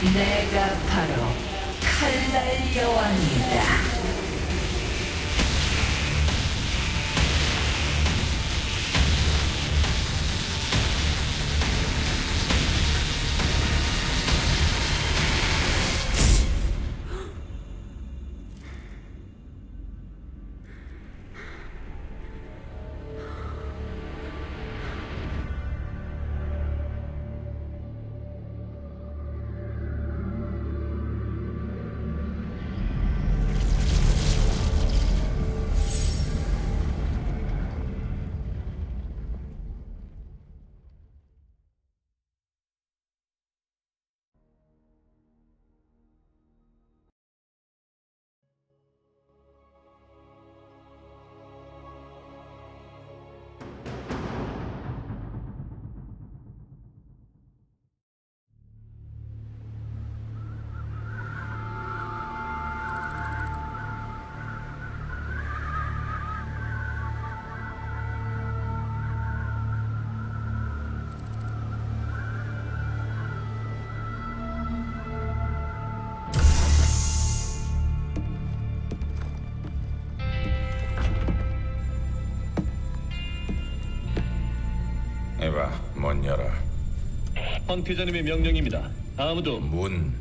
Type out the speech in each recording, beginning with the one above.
내가 바로 칼날 여왕이다. 문 열어. 황태자님의 명령입니다. 아무도 문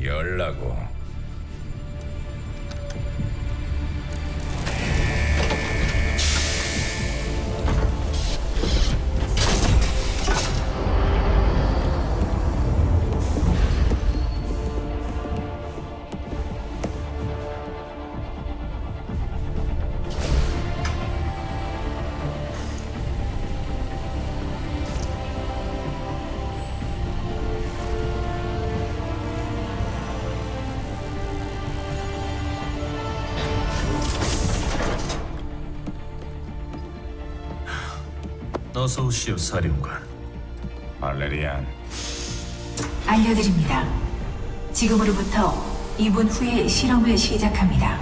열라고. 어서 오시오, 사령관. 발레리안, 알려드립니다. 지금으로부터 2분 후에 실험을 시작합니다.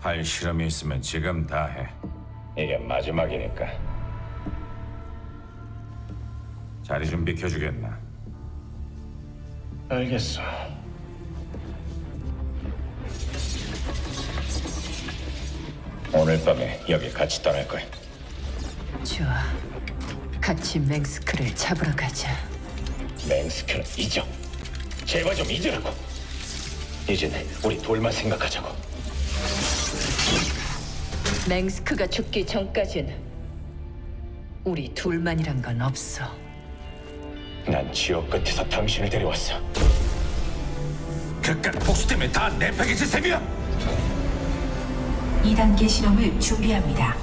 할 실험이 있으면 지금 다 해. 이게 마지막이니까. 자리 좀 비켜주겠나? 알겠어. 오늘 밤에 여기 같이 떠날 거야. 좋아. 같이 맹스크를 잡으러 가자. 맹스크는 잊어. 제발 좀 잊으라고. 이젠 우리 둘만 생각하자고. 맹스크가 죽기 전까진 우리 둘만이란 건 없어. 난 지옥 끝에서 당신을 데려왔어. 그깟 복수 때문에 다 내 패기지 셈이야. 2단계 실험을 준비합니다.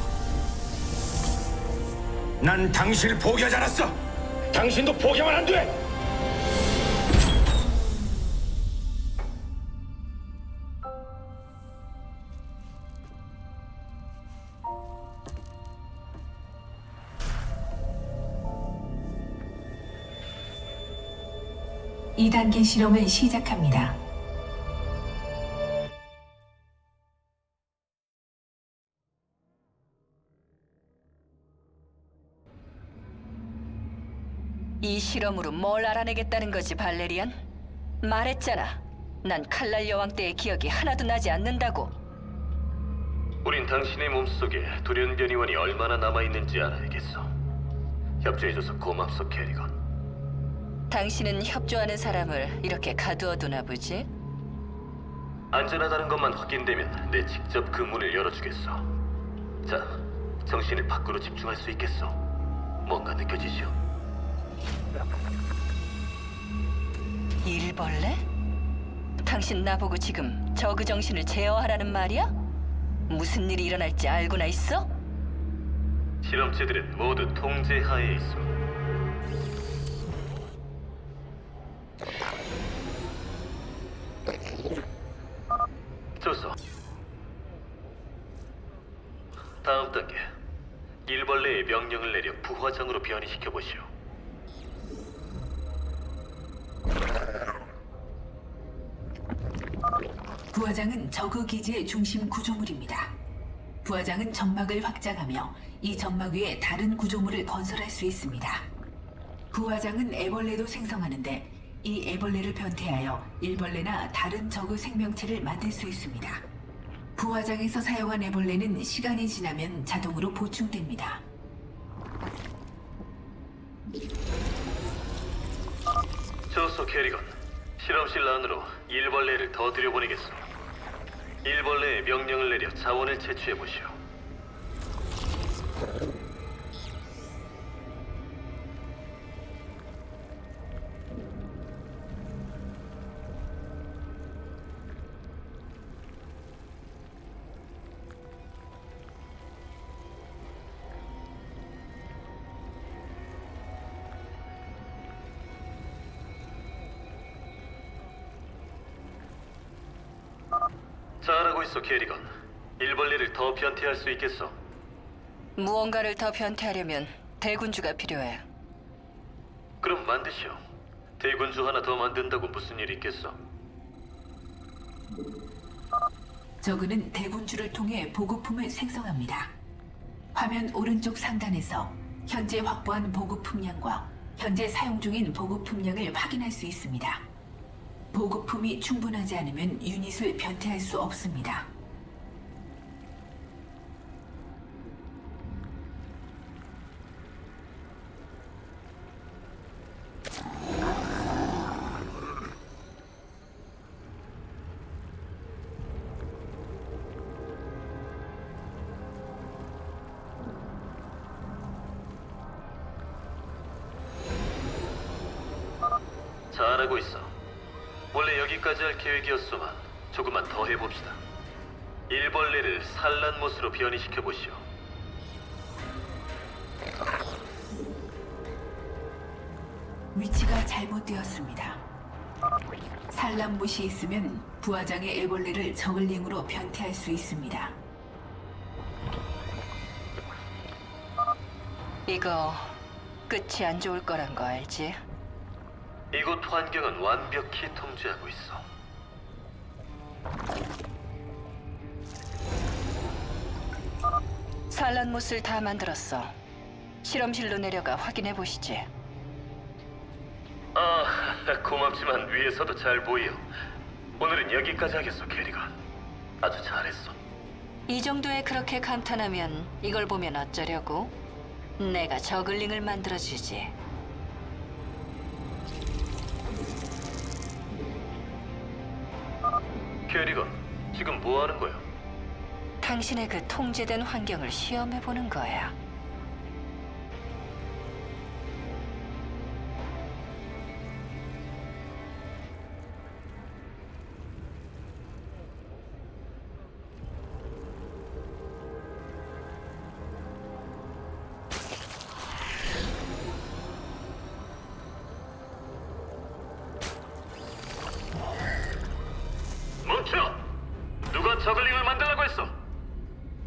난 당신을 포기하지 않았어. 당신도 포기하면 안 돼. 단계 실험을 시작합니다. 이 실험으로 뭘 알아내겠다는 거지, 발레리안? 말했잖아. 난 칼날 여왕 때의 기억이 하나도 나지 않는다고. 우린 당신의 몸속에 돌연변이원이 얼마나 남아있는지 알아야겠어. 협조해줘서 고맙소, 캐리건. 당신은 협조하는 사람을 이렇게 가두어두나 보지? 안전하다는 것만 확인되면 내 직접 그 문을 열어주겠어. 자, 정신을 밖으로 집중할 수 있겠어. 뭔가 느껴지시오? 일벌레? 당신 나보고 지금 저그 정신을 제어하라는 말이야? 무슨 일이 일어날지 알고나 있어? 실험체들은 모두 통제하에 있어. 명령을 내려 부화장으로 변이시켜 보시오. 부화장은 저그 기지의 중심 구조물입니다. 부화장은 점막을 확장하며 이 점막 위에 다른 구조물을 건설할 수 있습니다. 부화장은 애벌레도 생성하는데 이 애벌레를 변태하여 일벌레나 다른 저그 생명체를 만들 수 있습니다. 부화장에서 사용한 애벌레는 시간이 지나면 자동으로 보충됩니다. 좋소, 캐리건. 실험실 안으로 일벌레를 더 들여보내겠소. 일벌레의 명령을 내려 자원을 채취해 보시오. 잘하고 있어, 캐리건. 일벌레를 더 변태할 수 있겠어. 무언가를 더 변태하려면 대군주가 필요해. 그럼 만드시오. 대군주 하나 더 만든다고 무슨 일 있겠어? 저그는 대군주를 통해 보급품을 생성합니다. 화면 오른쪽 상단에서 현재 확보한 보급품량과 현재 사용 중인 보급품량을 확인할 수 있습니다. 보급품이 충분하지 않으면 유닛을 변태할 수 없습니다. 잘하고 있어. 원래 여기까지 할 계획이었소만 조금만 더 해봅시다. 일벌레를 산란못으로 변이시켜 보시오. 위치가 잘못되었습니다. 산란못이 있으면 부하장의 애벌레를 저글링으로 변태할 수 있습니다. 이거 끝이 안 좋을 거란 거 알지? 이곳 환경은 완벽히 통제하고 있어. 산란못을 다 만들었어. 실험실로 내려가 확인해 보시지. 아, 고맙지만 위에서도 잘 보여. 오늘은 여기까지 하겠어, 캐리건. 아주 잘했어. 이 정도에 그렇게 감탄하면 이걸 보면 어쩌려고? 내가 저글링을 만들어주지. 캐리건, 지금 뭐 하는 거야? 당신의 그 통제된 환경을 시험해 보는 거야. 저글링을 만들라고 했어?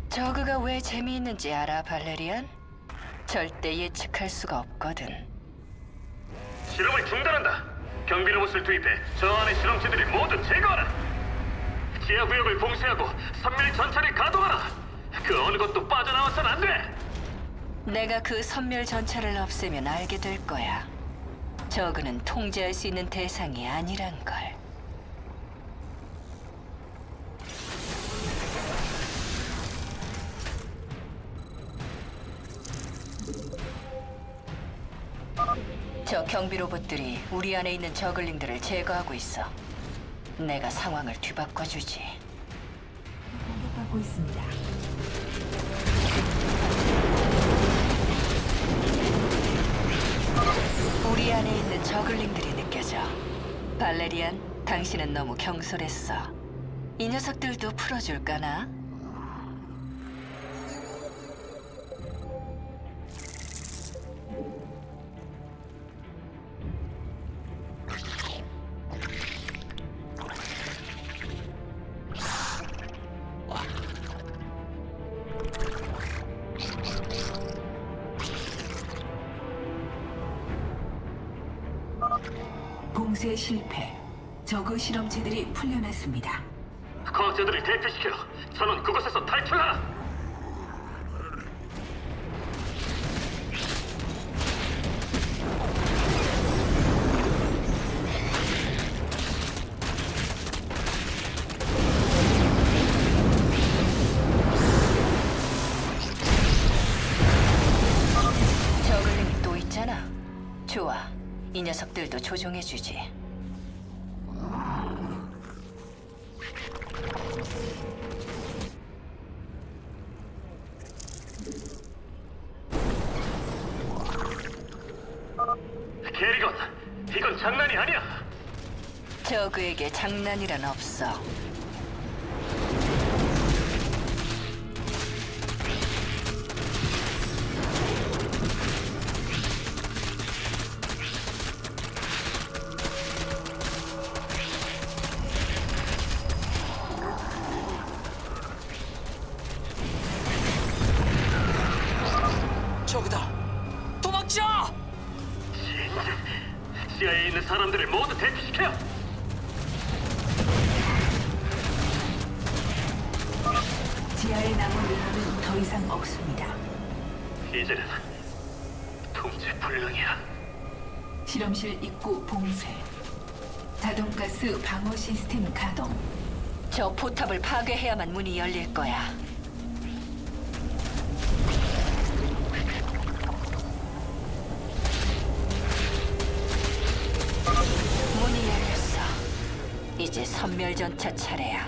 저그가 왜 재미있는지 알아, 발레리안? 절대 예측할 수가 없거든. 실험을 중단한다. 경비 로봇을 투입해 저 안의 실험체들을 모두 제거하라. 지하 구역을 봉쇄하고 선멸 전차를 가동하라. 그 어느 것도 빠져나와선 안 돼. 내가 그 선멸 전차를 없애면 알게 될 거야. 저그는 통제할 수 있는 대상이 아니란 걸. 경비 로봇들이 우리 안에 있는 저글링들을 제거하고 있어. 내가 상황을 뒤바꿔 주지. 공격받고 있습니다. 우리 안에 있는 저글링들이 느껴져. 발레리안, 당신은 너무 경솔했어. 이 녀석들도 풀어줄까나? 봉쇄 실패. 저그 실험체들이 풀려났습니다. 과학자들을 대피시켜 전원 그곳에서 탈출하 조종해주지. 게리건, 이건 장난이 아니야. 저그에게 장난이란 없어. 지하에 있는 사람들을 모두 대피시켜. 지하에 남은 인원은 더 이상 없습니다. 이제는 통제 불능이야. 실험실 입구 봉쇄. 자동가스 방어 시스템 가동. 저 포탑을 파괴해야만 문이 열릴 거야. 이제 선멸전차 차례야.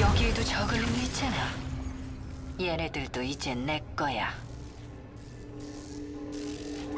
여기에도 저글링이 있잖아. 얘네들도 이제 내 거야.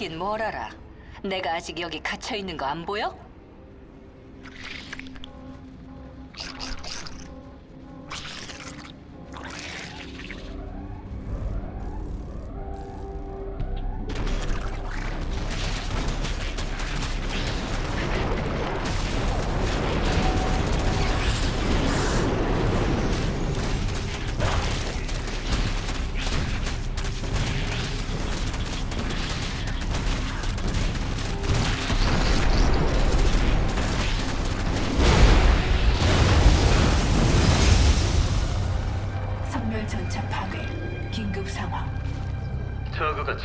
알긴 뭘 알아. 내가 아직 여기 갇혀 있는 거 안 보여?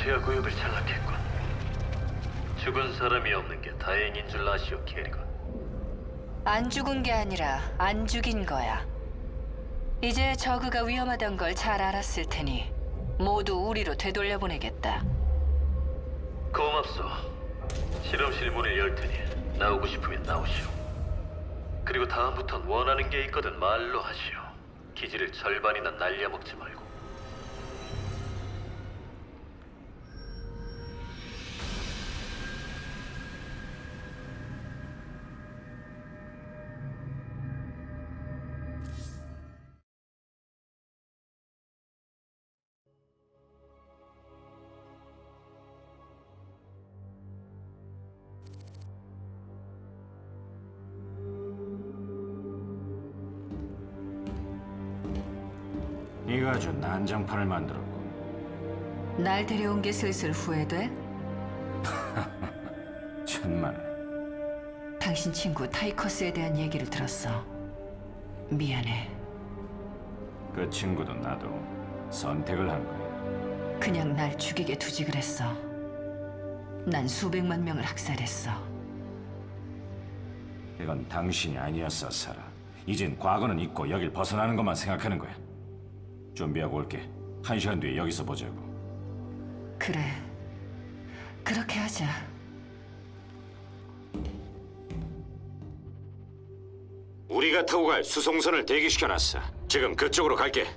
지하 구역을 장악해 죽은 사람이 없는 게 다행인 줄 아시오, 캐리건. 안 죽은 게 아니라 안 죽인 거야. 이제 저그가 위험하던 걸 잘 알았을 테니 모두 우리로 되돌려 보내겠다. 고맙소. 실험실 문을 열 테니 나오고 싶으면 나오시오. 그리고 다음부턴 원하는 게 있거든 말로 하시오. 기지를 절반이나 날려먹지 말고. 네가 아주 난장판을 만들었고 날 데려온 게 슬슬 후회돼? 천만에 당신 친구 타이커스에 대한 얘기를 들었어. 미안해. 그 친구도 나도 선택을 한 거야. 그냥 날 죽이게 두지 그랬어. 난 수백만 명을 학살했어. 이건 당신이 아니었어, 사라. 이젠 과거는 잊고 여길 벗어나는 것만 생각하는 거야. 준비하고 올게. 한 시간 뒤에 여기서 보자고. 그래. 그렇게 하자. 우리가 타고 갈 수송선을 대기시켜놨어. 지금 그쪽으로 갈게.